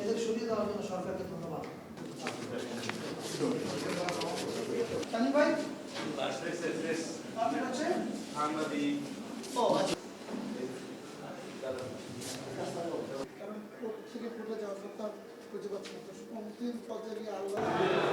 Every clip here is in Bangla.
এদের সরিয়ে দেওয়ার জন্য থেকে ফুটে যাওয়ার তার খুঁজে পাচ্ছি। তো পর্যায়ে আল্লাহ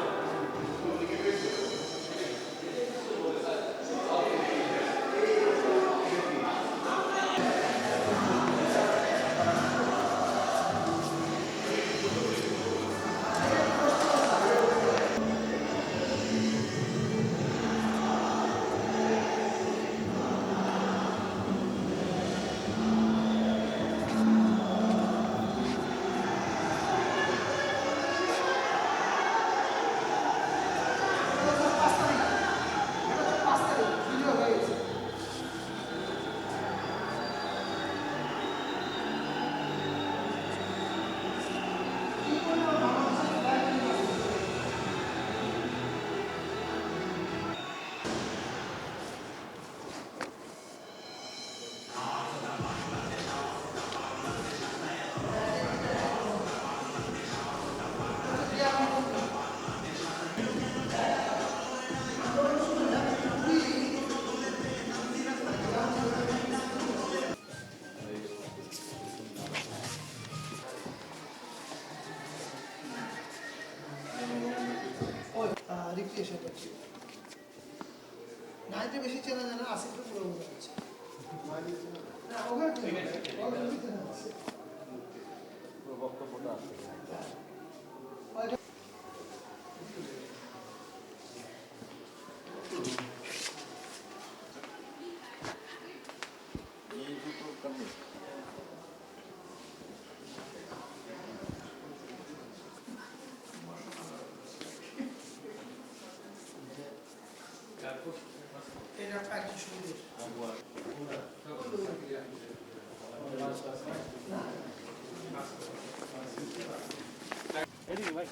রিক্রিয়েশন করছি নাইটে বেশি চেনা জানা আসিফকে পুরো বোঝা যাচ্ছে না ওখানে বক্তব্যটা আছে? এটা একজন সুবিধে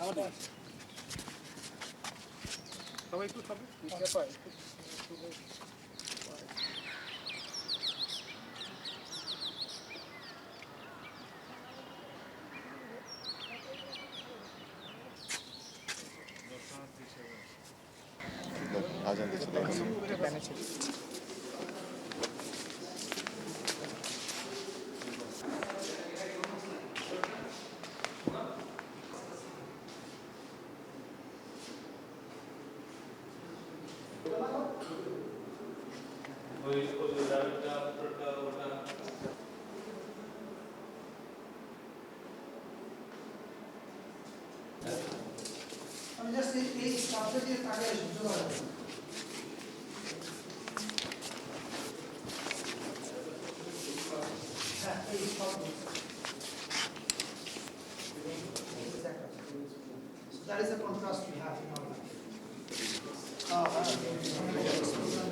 আজান That is a contrast we have in our life. Uh, হ্যাঁ,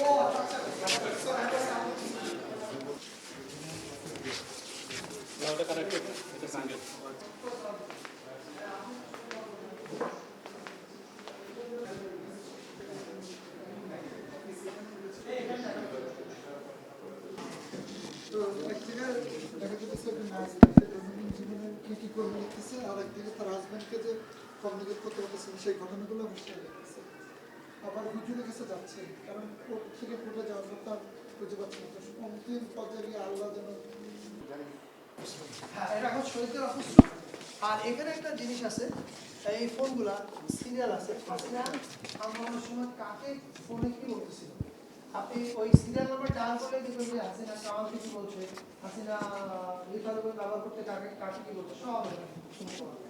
ও আচ্ছা আচ্ছা তো এক জায়গায় দেখা যেতেছে একটা নার্স দেখছে দৈনন্দিন জীবনে কি কি করে লিখতেছে আর একদিকে তার হাজব্যান্ডকে যে কমিউনিকেট করতে পারতেছে না, সেই ঘটনাগুলো হুঁশিয়ার লিখতেছে আবার হুজুরের কাছে যাচ্ছে কারণ কোর্ট থেকে ফুটে যাওয়ার পর তার খুঁজে পাচ্ছে না। অন্তিম পর্যায়ে আল্লাহ যেন হ্যাঁ এটা এখন শহীদের অফিস আর এখানে একটা জিনিস আছে এই ফোনগুলা সিরিয়াল আছে। আন্দোলনের সময় কাকে ফোনে কি বলতেছিল আপনি ওই সিরিয়াল নাম্বার ডায়াল করলে দেখবেন যে হাসিনা কামালকে কি বলছে হাসিনা রিফারকে ব্যবহার করতে কাকে কাকে কি বলছে সব শুনতে পাবেন।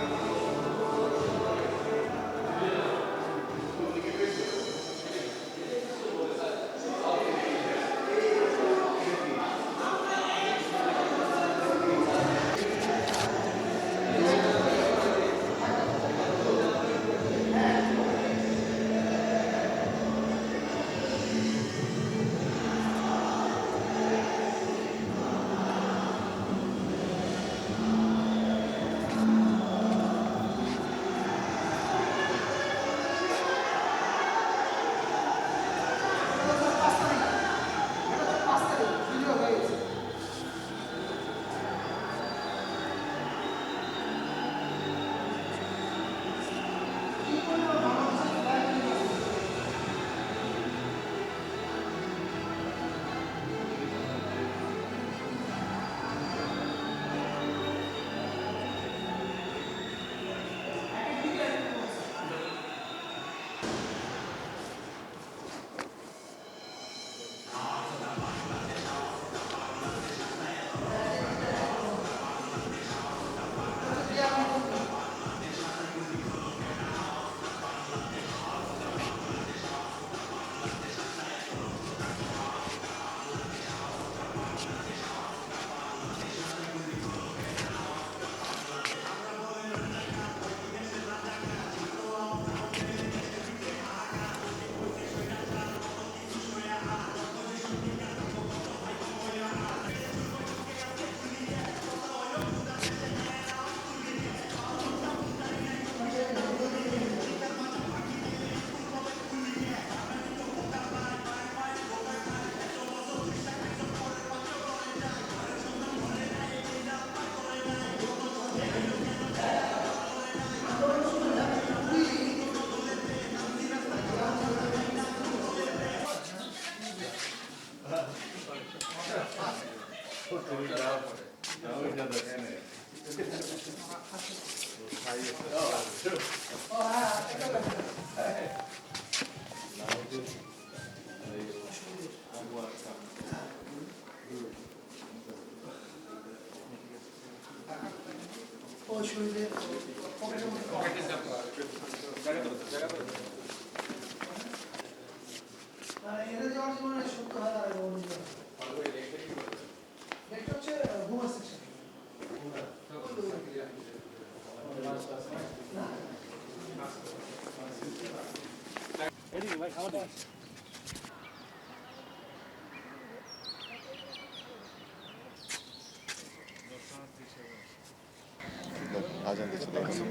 আজান দিচ্ছে দেখুন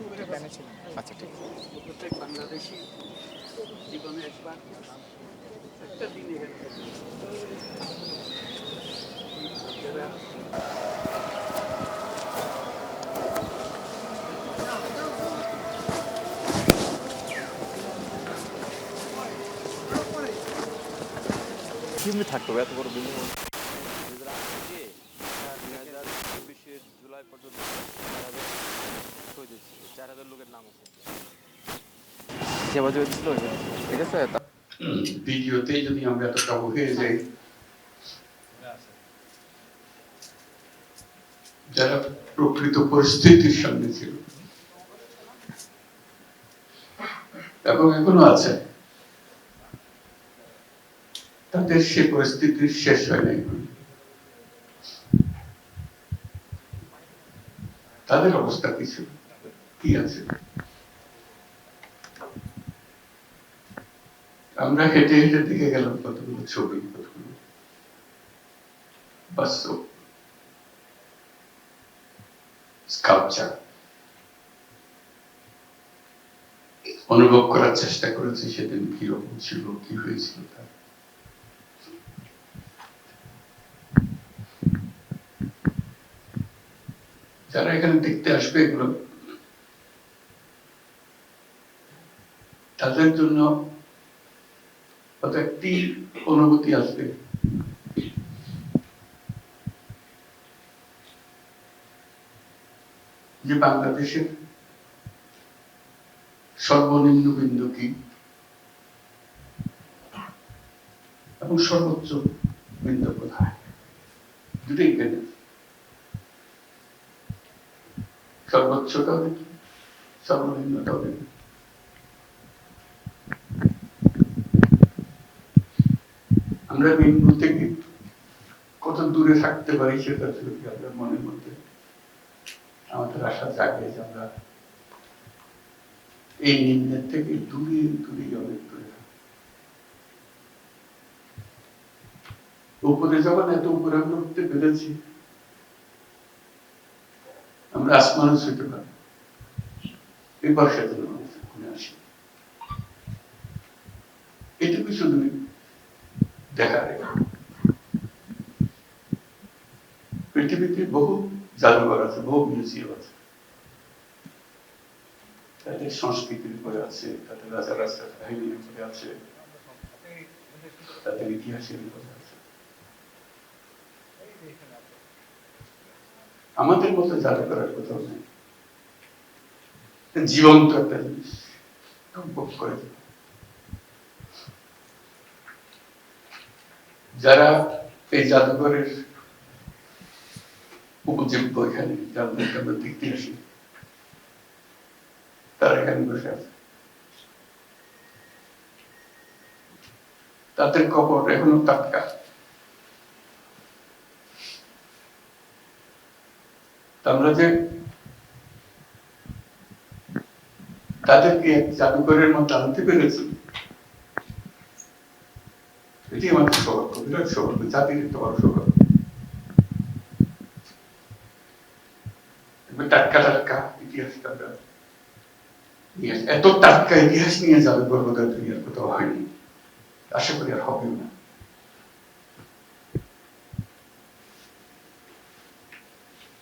আচ্ছা ঠিক আছে। প্রত্যেক বাংলাদেশি জীবনে একবার থাকতে হবে, এত বড় বিল্ডিং যদি আমরা হয়ে যাই, যারা প্রকৃত পরিস্থিতির সামনে ছিল, এবং এখনও আছে তাদের সে পরিস্থিতি শেষ হয় নাই। তাদের অবস্থা কিছু কি আছে? আমরা হেঁটে হেঁটে দেখে গেলাম কতগুলো ছবি, কতগুলো বাস্তব অনুভব করার চেষ্টা করেছি সেদিন কীরকম ছিল, কি হয়েছিল তার। যারা এখানে দেখতে আসবে এগুলো, তাদের জন্য একটি অনুভূতি আসবে। যে বাংলাদেশের সর্বনিম্ন বিন্দু কি? এবং সর্বোচ্চ বিন্দু কোথায়? দুটোই কেন সর্বোচ্চটাও দেখি সর্বনিম্নটাও দেখি আমরা বিন্দু থেকে কত দূরে থাকতে পারি সেটা যদি আমরা মনের মধ্যে আমাদের আশা জাগে যে আমরা এই নিম্নের থেকে দূরে দূরে অনেক দূরে। উপরে যখন এত উপরে আমরা উঠতে পেরেছি আমরা আসমানও ছুটে পারি এই জন্য আমাদের আসি এটুকু শুধু দেখা যায়। পৃথিবীতে বহু জাদুঘর আছে, বহু মিউজিয়াম আছে। তাদের সংস্কৃতির উপরে আছে, তাদের রাজা রাজার কাহিনীর উপরে আছে, তাদের ইতিহাসের উপরে আছে। আমাদের মতো জাদুঘরের কোথাও নেই। জীবন্ত একটা জিনিস। উপভোগ করে যারা এই জাদুঘরের উপজীব্য এখানে আমরা দেখতে আসি, তারা এখানে বসে আছে। তাদের কবর এখনও টাটকা। আমরা যে তাদেরকে জাদুঘরের মতো আনতে পেরেছি, এটি আমাদের সৌভাগ্য, বিরাট সৌভাগ্য, জাতির একটা বড় সৌভাগ্য। টাটকা টাটকা ইতিহাসটা এত টাটকা ইতিহাস নিয়ে যাবে গর্বদার দুনিয়ার কোথাও হয়নি। আশা করি আর হবেও না।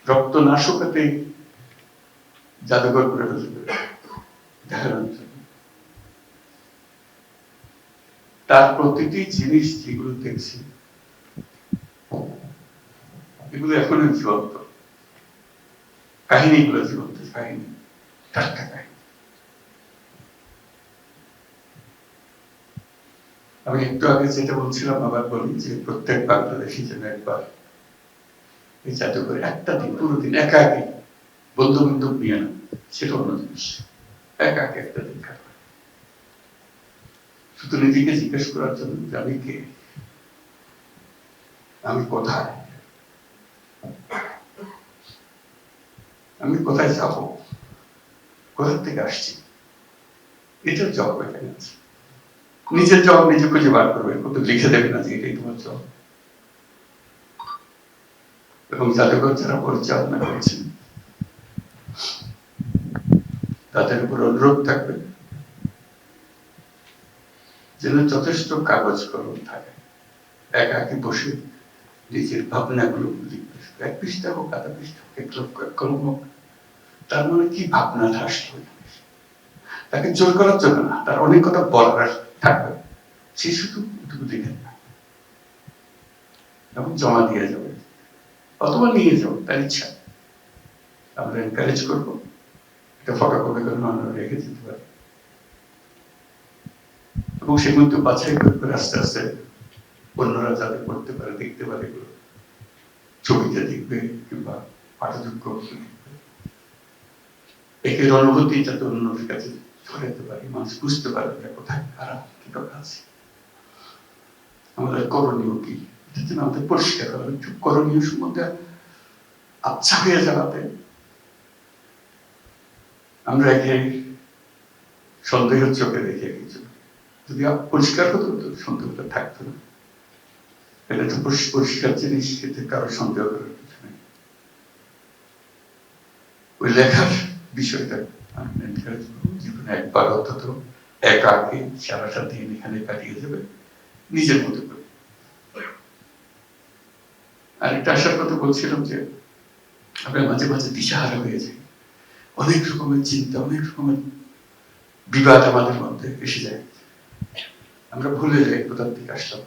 রক্ত না শুকাতেই জাদুঘর করে ফেলবে তার প্রতিটি জিনিস যেগুলো দেখছি, এগুলো এখনও জীবন্ত। কাহিনীগুলো জীবন্ত, কাহিনী টাটকা কাহিনী। আমি একটু আগে যেটা বলছিলাম, আবার বলি যে প্রত্যেক বাংলাদেশি যেন একবার এই জাদুঘরে একটা দিন পুরো দিন একা একাই। বন্ধু বান্ধব নিয়ে না, সেটা অন্য জিনিস। একা একা একটা দিন কাটায় শুধু নিজেকে জিজ্ঞেস করার জন্য আমি কে? আমি কোথায়? আমি কোথায় যাব? কোথা থেকে আসছি? এটার জবাব এখানে আছে নিজের জবাব নিজে খুঁজে বার করবে। কত লিখে দেবে না যে এটাই তোমার জবাব এবং জাদুঘর যারা পরিচালনা করেছেন তাদের উপর অনুরোধ থাকবে যেন যথেষ্ট কাগজ কলম থাকে একাকি বসে নিজের ভাবনাগুলো লিখবে এক পৃষ্ঠা হোক আধা পৃষ্ঠা হোক এক লক্ষ এক কলম হোক তার মানে কি ভাবনা আসলো তাকে জোর করার জন্য না তার অনেক কথা বলার থাকবে সে শুধু এটুকু লিখে নেবে এবং জমা দিয়ে যাবে অথবা নিয়ে যাও তার ইচ্ছা। আমরা এনকারেজ করব। এটা ফটোকপি করে আমরা রেখে দিতে পারি। এবং সেগুলো তো বাছাই করে করে আস্তে আস্তে অন্যরা যাতে পড়তে পারে, দেখতে পারে এগুলো। ছবিতে দেখবে কিংবা পাঠযোগ্য একের অনুভূতি যাতে অন্যদের কাছে ছড়াতে পারি, মানুষ বুঝতে পারে কোথায় খারাপ কি কথা আছে। আমাদের করণীয় কি? এটা যেন আমাদের পরিষ্কার হবে একটু করণীয় সম্বন্ধে আচ্ছা হয়ে যাওয়াতে আমরা একে সন্দেহের চোখে দেখে কিছু যদি পরিষ্কার হতো, তো সন্দেহটা থাকতো না। এটা তো পরিষ্কার জিনিস, এতে কারও সন্দেহ করার কিছু নেই। ওই লেখার বিষয়টা জীবনে একবার অন্তত একাকে সারাটা দিন এখানে কাটিয়ে যাবে, নিজের মতো করে। আর একটা আসার কথা বলছিলাম যে আমরা মাঝে মাঝে দিশাহারা হয়ে যাই। অনেক রকমের চিন্তা, অনেক রকমের বিবাদ আমাদের মধ্যে এসে যায়। আমরা ভুলে যাই কোথার থেকে আসলাম।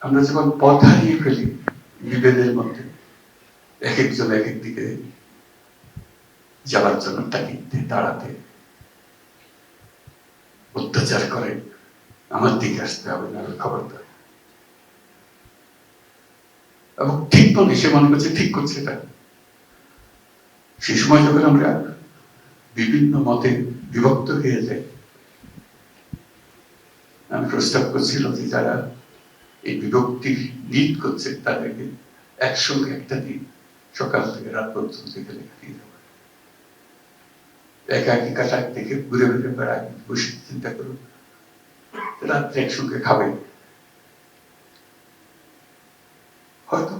আমরা যখন পথ হারিয়ে ফেলি বিভেদের মধ্যে, এক একজন এক এক দিকে যাওয়ার জন্য তাকিতে, দাঁড়াতে, অত্যাচার করে, আমার দিকে আসতে হবে না খবরদার। এবং ঠিক মনে সে মনে করছে, ঠিক করছে এটা। সে সময় যখন আমরা বিভিন্ন মতে বিভক্ত হয়ে যাই, আমি প্রস্তাব করছিলাম যে যারা এই বিভক্তি লিড করছে, তাদেরকে একসঙ্গে একটা দিন সকাল থেকে রাত পর্যন্ত এখানে কাটিয়ে দেওয়া। একাকি কাটাক থেকে ঘুরে ঘুরে বেড়ায় বসে চিন্তা করুন রাত্রে একসঙ্গে খাবে। হয়তো।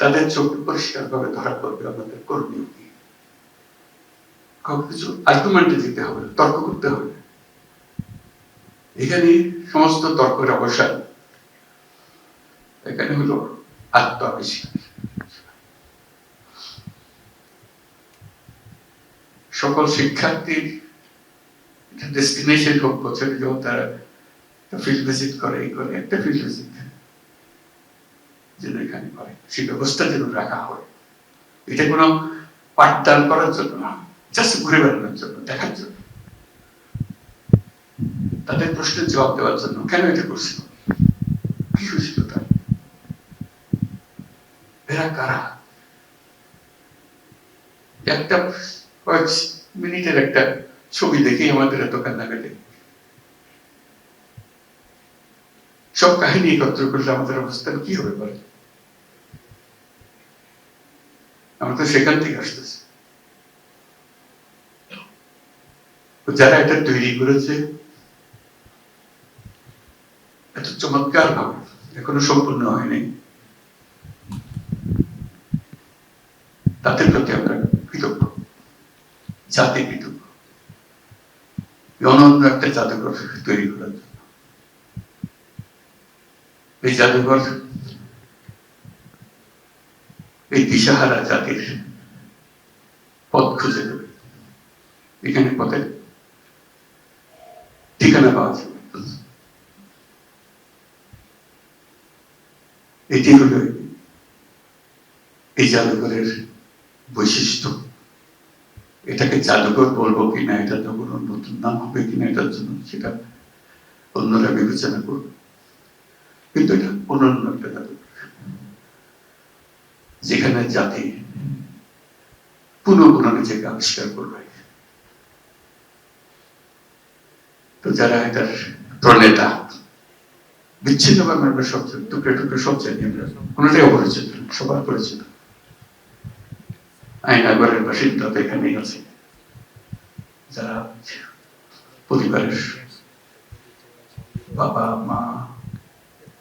তাদের চোখ পরিষ্কার ভাবে ধরা পড়বে আমাদের করণীয় কি? কাউকে কিছু আর্গুমেন্টে দিতে হবে তর্ক করতে হবে এখানে সমস্ত তর্কের অবসান। এখানে হলো আত্মাবিষ্কার সকল শিক্ষার্থীর ডেস্টিনেশন হোক, বছরে যখন তারা ফিল্ড ভিজিট করে, এই করে, একটা ফিল্ড ভিজিট যেন এখানে করে সেই ব্যবস্থা যেন রাখা হয়। এটা কোনো পাঠদান করার জন্য না জাস্ট ঘুরে বেড়ানোর জন্য, দেখার জন্য। তাদের প্রশ্নের জবাব দেওয়ার জন্য। কেন এটা করছিল? কি হয়েছিল তার? এরা কারা? একটা কয়েক মিনিটের একটা ছবি দেখেই আমাদের এত কান্নাকাটি সব কাহিনী একত্র করলে আমাদের অবস্থান কি হবে বলে আমরা তো সেখান থেকে আসতেছি। যারা এটা তৈরি করেছে, এত চমৎকার ভাবে এখনও সম্পূর্ণ হয়নি। তাদের প্রতি আমরা কৃতজ্ঞ জাতি কৃতজ্ঞ। অনন্য একটা জাদুঘর তৈরি করার জন্য। এই জাদুঘর এই দিশাহারা জাতির পথ খুঁজে দেবে এখানে পথের ঠিকানা পাওয়া যাবে এটি হলো এই জাদুঘরের বৈশিষ্ট্য। এটাকে জাদুঘর বলব কিনা, এটা তো কোনো নতুন নাম হবে কিনা, এটার জন্য সেটা অন্যরা বিবেচনা করবে। কিন্তু এটা অনন্য একটা যেখানে জাতি পুনঃ পুনঃ নিজেকে আবিষ্কার করবে তো যারা এটার প্রণেতা বিচ্ছিন্নভাবে আমরা সব জানি, টুকরে টুকরে সব জানি কোনোটাই অপরিচিত সবার পরিচিত। আইনাগরের বাসিন্দা তো এখানেই আছে। যারা পরিবারের বাবা মা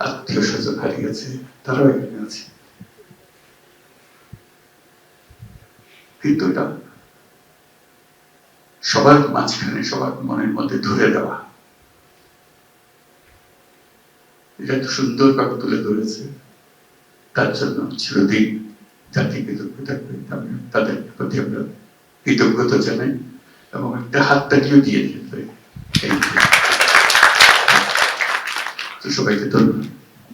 আত্মীয় স্বজন হারিয়েছে তারাও এখানে আছে। কিন্তু এটা সবার মাঝখানে, সবার মনের মধ্যে ধরে দেওয়া। এটা তো সুন্দরভাবে তুলে ধরেছে। তার জন্য চিরদিন জাতি কৃতজ্ঞ থাকবে তাদের প্রতি আমরা কৃতজ্ঞতা জানাই এবং একটা হাত তালিও দিয়ে দিতে সবাইকে ধন্যবাদ।